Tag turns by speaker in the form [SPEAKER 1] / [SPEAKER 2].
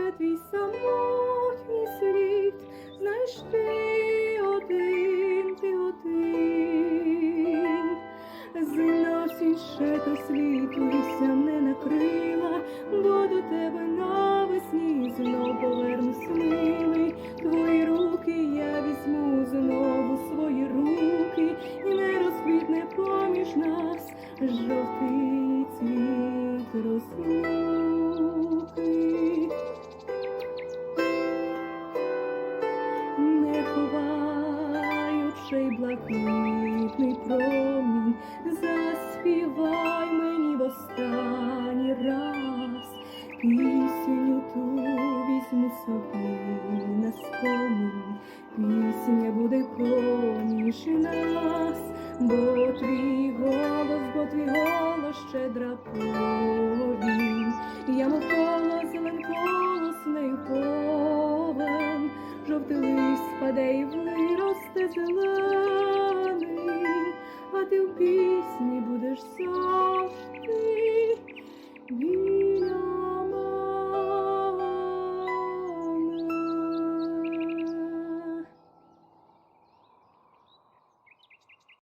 [SPEAKER 1] Де твій самотній світ, знаєш ти один, ти один, Зовсім ще до світу вся не накрила, бо до тебе навесні знову повернусь милий. Твої руки я візьму знову свої руки, і не розквітне поміж нас жовтий. Ховай блакитний промінь, заспівай мені в останній раз. Пісню ту візьму собі на спомин, пісня буде поміж нас, бо твій голос, бо твій голос щедра повінь, я мов колос, зелен повен, жовтий лист спаде і da, da, da.